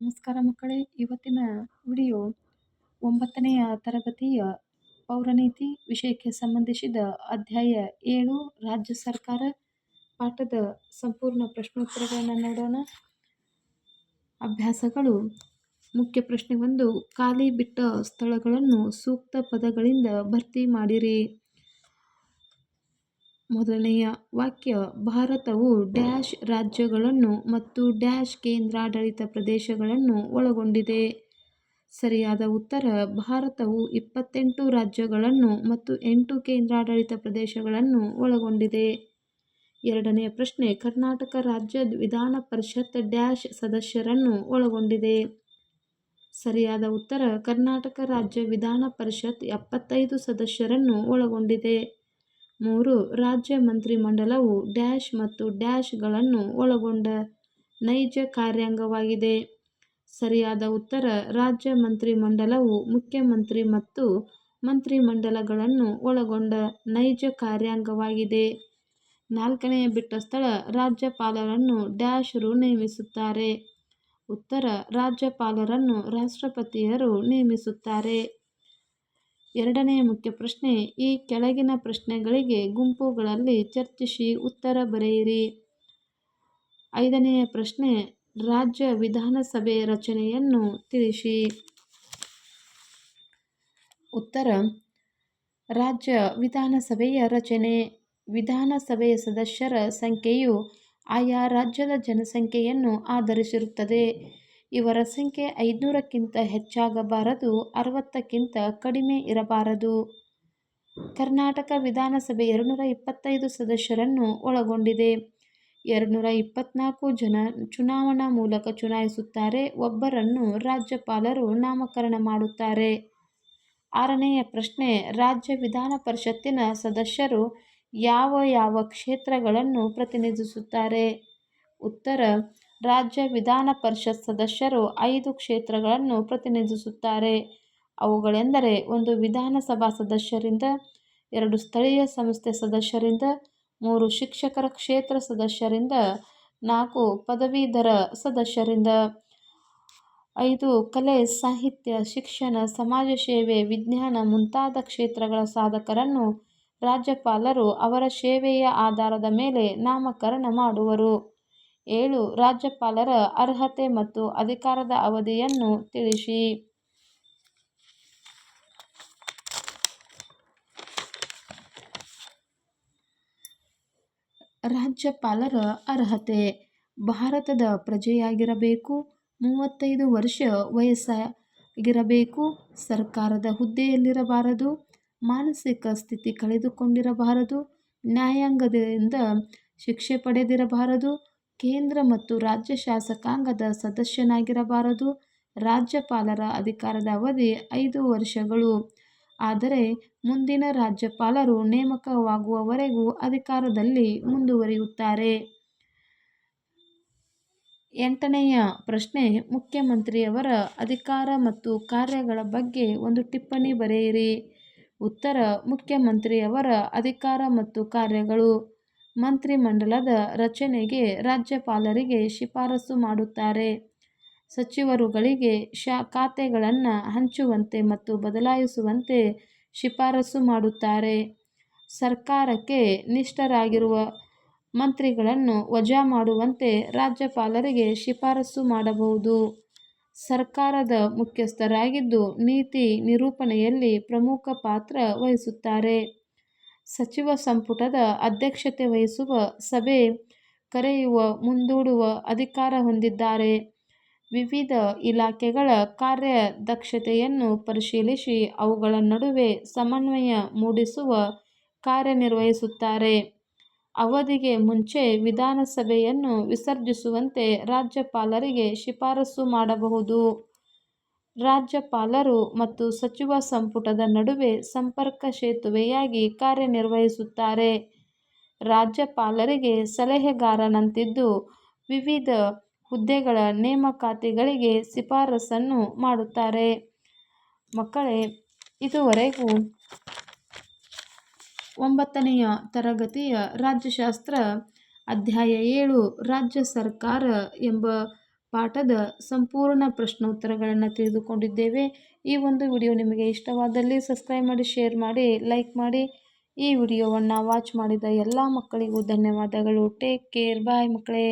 ನಮಸ್ಕಾರ ಮಕ್ಕಳೇ, ಇವತ್ತಿನ ವಿಡಿಯೋ ಒಂಬತ್ತನೆಯ ತರಗತಿಯ ಪೌರನೀತಿ ವಿಷಯಕ್ಕೆ ಸಂಬಂಧಿಸಿದ ಅಧ್ಯಾಯ ಏಳು, ರಾಜ್ಯ ಸರ್ಕಾರ ಪಾಠದ ಸಂಪೂರ್ಣ ಪ್ರಶ್ನೋತ್ತರಗಳನ್ನು ನೋಡೋಣ. ಅಭ್ಯಾಸಗಳು. ಮುಖ್ಯ ಪ್ರಶ್ನೆ ಒಂದು, ಖಾಲಿ ಬಿಟ್ಟ ಸ್ಥಳಗಳನ್ನು ಸೂಕ್ತ ಪದಗಳಿಂದ ಭರ್ತಿ ಮಾಡಿರಿ. ಮೊದಲನೆಯ ವಾಕ್ಯ, ಭಾರತವು ಡ್ಯಾಶ್ ರಾಜ್ಯಗಳನ್ನು ಮತ್ತು ಡ್ಯಾಶ್ ಕೇಂದ್ರಾಡಳಿತ ಪ್ರದೇಶಗಳನ್ನು ಒಳಗೊಂಡಿದೆ. ಸರಿಯಾದ ಉತ್ತರ, ಭಾರತವು ಇಪ್ಪತ್ತೆಂಟು ರಾಜ್ಯಗಳನ್ನು ಮತ್ತು ಎಂಟು ಕೇಂದ್ರಾಡಳಿತ ಪ್ರದೇಶಗಳನ್ನು ಒಳಗೊಂಡಿದೆ. ಎರಡನೆಯ ಪ್ರಶ್ನೆ, ಕರ್ನಾಟಕ ರಾಜ್ಯ ವಿಧಾನ ಪರಿಷತ್ ಡ್ಯಾಶ್ ಸದಸ್ಯರನ್ನು ಒಳಗೊಂಡಿದೆ. ಸರಿಯಾದ ಉತ್ತರ, ಕರ್ನಾಟಕ ರಾಜ್ಯ ವಿಧಾನ ಪರಿಷತ್ ಎಪ್ಪತ್ತೈದು ಸದಸ್ಯರನ್ನು ಒಳಗೊಂಡಿದೆ. ಮೂರು, ರಾಜ್ಯ ಮಂತ್ರಿಮಂಡಲವು ಡ್ಯಾಶ್ ಮತ್ತು ಡ್ಯಾಶ್ಗಳನ್ನು ಒಳಗೊಂಡ ನೈಜ ಕಾರ್ಯಾಂಗವಾಗಿದೆ. ಸರಿಯಾದ ಉತ್ತರ, ರಾಜ್ಯ ಮಂತ್ರಿಮಂಡಲವು ಮುಖ್ಯಮಂತ್ರಿ ಮತ್ತು ಮಂತ್ರಿಮಂಡಲಗಳನ್ನು ಒಳಗೊಂಡ ನೈಜ ಕಾರ್ಯಾಂಗವಾಗಿದೆ. ನಾಲ್ಕನೆಯ ಬಿಟ್ಟ ಸ್ಥಳ, ರಾಜ್ಯಪಾಲರನ್ನು ಡ್ಯಾಶರು ನೇಮಿಸುತ್ತಾರೆ. ಉತ್ತರ, ರಾಜ್ಯಪಾಲರನ್ನು ರಾಷ್ಟ್ರಪತಿಯರು ನೇಮಿಸುತ್ತಾರೆ. ಎರಡನೆಯ ಮುಖ್ಯ ಪ್ರಶ್ನೆ, ಈ ಕೆಳಗಿನ ಪ್ರಶ್ನೆಗಳಿಗೆ ಗುಂಪುಗಳಲ್ಲಿ ಚರ್ಚಿಸಿ ಉತ್ತರ ಬರೆಯಿರಿ. ಐದನೆಯ ಪ್ರಶ್ನೆ, ರಾಜ್ಯ ವಿಧಾನಸಭೆ ರಚನೆಯನ್ನು ತಿಳಿಸಿ. ಉತ್ತರ, ರಾಜ್ಯ ವಿಧಾನಸಭೆಯ ರಚನೆ, ವಿಧಾನಸಭೆಯ ಸದಸ್ಯರ ಸಂಖ್ಯೆಯು ಆಯಾ ರಾಜ್ಯದ ಜನಸಂಖ್ಯೆಯನ್ನು ಆಧರಿಸಿರುತ್ತದೆ. ಇವರ ಸಂಖ್ಯೆ ಐದುನೂರಕ್ಕಿಂತ ಹೆಚ್ಚಾಗಬಾರದು, ಅರವತ್ತಕ್ಕಿಂತ ಕಡಿಮೆ ಇರಬಾರದು. ಕರ್ನಾಟಕ ವಿಧಾನಸಭೆ ಎರಡುನೂರ ಇಪ್ಪತ್ತೈದು ಸದಸ್ಯರನ್ನು ಒಳಗೊಂಡಿದೆ. ಎರಡುನೂರ ಇಪ್ಪತ್ನಾಲ್ಕು ಜನ ಚುನಾವಣಾ ಮೂಲಕ ಚುನಾಯಿಸುತ್ತಾರೆ, ಒಬ್ಬರನ್ನು ರಾಜ್ಯಪಾಲರು ನಾಮಕರಣ ಮಾಡುತ್ತಾರೆ. ಆರನೆಯ ಪ್ರಶ್ನೆ, ರಾಜ್ಯ ವಿಧಾನ ಪರಿಷತ್ತಿನ ಸದಸ್ಯರು ಯಾವ ಯಾವ ಕ್ಷೇತ್ರಗಳನ್ನು ಪ್ರತಿನಿಧಿಸುತ್ತಾರೆ? ಉತ್ತರ ರಾಜ್ಯ ವಿಧಾನ ಪರಿಷತ್ ಸದಸ್ಯರು ಐದು ಕ್ಷೇತ್ರಗಳನ್ನು ಪ್ರತಿನಿಧಿಸುತ್ತಾರೆ. ಅವುಗಳೆಂದರೆ ಒಂದು ವಿಧಾನಸಭಾ ಸದಸ್ಯರಿಂದ, ಎರಡು ಸ್ಥಳೀಯ ಸಂಸ್ಥೆ ಸದಸ್ಯರಿಂದ, ಮೂರು ಶಿಕ್ಷಕರ ಕ್ಷೇತ್ರ ಸದಸ್ಯರಿಂದ, ನಾಲ್ಕು ಪದವೀಧರ ಸದಸ್ಯರಿಂದ. ಐದು ಕಲೆ, ಸಾಹಿತ್ಯ, ಶಿಕ್ಷಣ, ಸಮಾಜ ಸೇವೆ, ವಿಜ್ಞಾನ ಮುಂತಾದ ಕ್ಷೇತ್ರಗಳ ಸಾಧಕರನ್ನು ರಾಜ್ಯಪಾಲರು ಅವರ ಸೇವೆಯ ಆಧಾರದ ಮೇಲೆ ನಾಮಕರಣ ಮಾಡುವರು. ಏಳು, ರಾಜ್ಯಪಾಲರ ಅರ್ಹತೆ ಮತ್ತು ಅಧಿಕಾರದ ಅವಧಿಯನ್ನು ತಿಳಿಸಿ. ರಾಜ್ಯಪಾಲರ ಅರ್ಹತೆ, ಭಾರತದ ಪ್ರಜೆಯಾಗಿರಬೇಕು, ಮೂವತ್ತೈದು ವರ್ಷ ವಯಸ್ಸಾಗಿರಬೇಕು, ಸರ್ಕಾರದ ಹುದ್ದೆಯಲ್ಲಿರಬಾರದು, ಮಾನಸಿಕ ಸ್ಥಿತಿ ಕಳೆದುಕೊಂಡಿರಬಾರದು, ನ್ಯಾಯಾಂಗದಿಂದ ಶಿಕ್ಷೆ ಪಡೆದಿರಬಾರದು ಕೇಂದ್ರ ಮತ್ತು ರಾಜ್ಯ ಶಾಸಕಾಂಗದ ಸದಸ್ಯನಾಗಿರಬಾರದು. ರಾಜ್ಯಪಾಲರ ಅಧಿಕಾರದ ಅವಧಿ ಐದು ವರ್ಷಗಳು. ಆದರೆ ಮುಂದಿನ ರಾಜ್ಯಪಾಲರು ನೇಮಕವಾಗುವವರೆಗೂ ಅಧಿಕಾರದಲ್ಲಿ ಮುಂದುವರಿಯುತ್ತಾರೆ. ಎಂಟನೆಯ ಪ್ರಶ್ನೆ, ಮುಖ್ಯಮಂತ್ರಿಯವರ ಅಧಿಕಾರ ಮತ್ತು ಕಾರ್ಯಗಳ ಬಗ್ಗೆ ಒಂದು ಟಿಪ್ಪಣಿ ಬರೆಯಿರಿ. ಉತ್ತರ, ಮುಖ್ಯಮಂತ್ರಿಯವರ ಅಧಿಕಾರ ಮತ್ತು ಕಾರ್ಯಗಳು. ಮಂತ್ರಿಮಂಡಲದ ರಚನೆಗೆ ರಾಜ್ಯಪಾಲರಿಗೆ ಶಿಫಾರಸು ಮಾಡುತ್ತಾರೆ. ಸಚಿವರುಗಳಿಗೆ ಶಾ ಖಾತೆಗಳನ್ನು ಹಂಚುವಂತೆ ಮತ್ತು ಬದಲಾಯಿಸುವಂತೆ ಶಿಫಾರಸು ಮಾಡುತ್ತಾರೆ. ಸರ್ಕಾರಕ್ಕೆ ನಿಷ್ಠರಾಗಿರುವ ಮಂತ್ರಿಗಳನ್ನು ವಜಾ ಮಾಡುವಂತೆ ರಾಜ್ಯಪಾಲರಿಗೆ ಶಿಫಾರಸು ಮಾಡಬಹುದು. ಸರ್ಕಾರದ ಮುಖ್ಯಸ್ಥರಾಗಿದ್ದು ನೀತಿ ನಿರೂಪಣೆಯಲ್ಲಿ ಪ್ರಮುಖ ಪಾತ್ರ ವಹಿಸುತ್ತಾರೆ. ಸಚಿವ ಸಂಪುಟದ ಅಧ್ಯಕ್ಷತೆ ವಹಿಸುವ ಸಭೆ ಕರೆಯುವ, ಮುಂದೂಡುವ ಅಧಿಕಾರ ಹೊಂದಿದ್ದಾರೆ. ವಿವಿಧ ಇಲಾಖೆಗಳ ಕಾರ್ಯದಕ್ಷತೆಯನ್ನು ಪರಿಶೀಲಿಸಿ ಅವುಗಳ ನಡುವೆ ಸಮನ್ವಯ ಮೂಡಿಸುವ ಕಾರ್ಯನಿರ್ವಹಿಸುತ್ತಾರೆ. ಅವಧಿಗೆ ಮುಂಚೆ ವಿಧಾನಸಭೆಯನ್ನು ವಿಸರ್ಜಿಸುವಂತೆ ರಾಜ್ಯಪಾಲರಿಗೆ ಶಿಫಾರಸು ಮಾಡಬಹುದು. ರಾಜ್ಯಪಾಲರು ಮತ್ತು ಸಚಿವ ಸಂಪುಟದ ನಡುವೆ ಸಂಪರ್ಕ ಸೇತುವೆಯಾಗಿ ಕಾರ್ಯನಿರ್ವಹಿಸುತ್ತಾರೆ. ರಾಜ್ಯಪಾಲರಿಗೆ ಸಲಹೆಗಾರನಂತಿದ್ದು, ವಿವಿಧ ಹುದ್ದೆಗಳ ನೇಮಕಾತಿಗಳಿಗೆ ಶಿಫಾರಸನ್ನು ಮಾಡುತ್ತಾರೆ. ಮಕ್ಕಳೇ, ಇದುವರೆಗೂ ಒಂಬತ್ತನೆಯ ತರಗತಿಯ ರಾಜ್ಯಶಾಸ್ತ್ರ ಅಧ್ಯಾಯ ಏಳು, ರಾಜ್ಯ ಸರ್ಕಾರ ಎಂಬ ಪಾಠದ ಸಂಪೂರ್ಣ ಪ್ರಶ್ನೋತ್ತರಗಳನ್ನು ತಿಳಿದುಕೊಂಡಿದ್ದೇವೆ. ಈ ಒಂದು ವಿಡಿಯೋ ನಿಮಗೆ ಇಷ್ಟವಾದಲ್ಲಿ ಸಬ್ಸ್ಕ್ರೈಬ್ ಮಾಡಿ ಶೇರ್ ಮಾಡಿ ಲೈಕ್ ಮಾಡಿ. ಈ ವಿಡಿಯೋವನ್ನು ವಾಚ್ ಮಾಡಿದ ಎಲ್ಲ ಮಕ್ಕಳಿಗೂ ಧನ್ಯವಾದಗಳು. ಟೇಕ್ ಕೇರ್ ಬಾಯ್ ಮಕ್ಕಳೇ.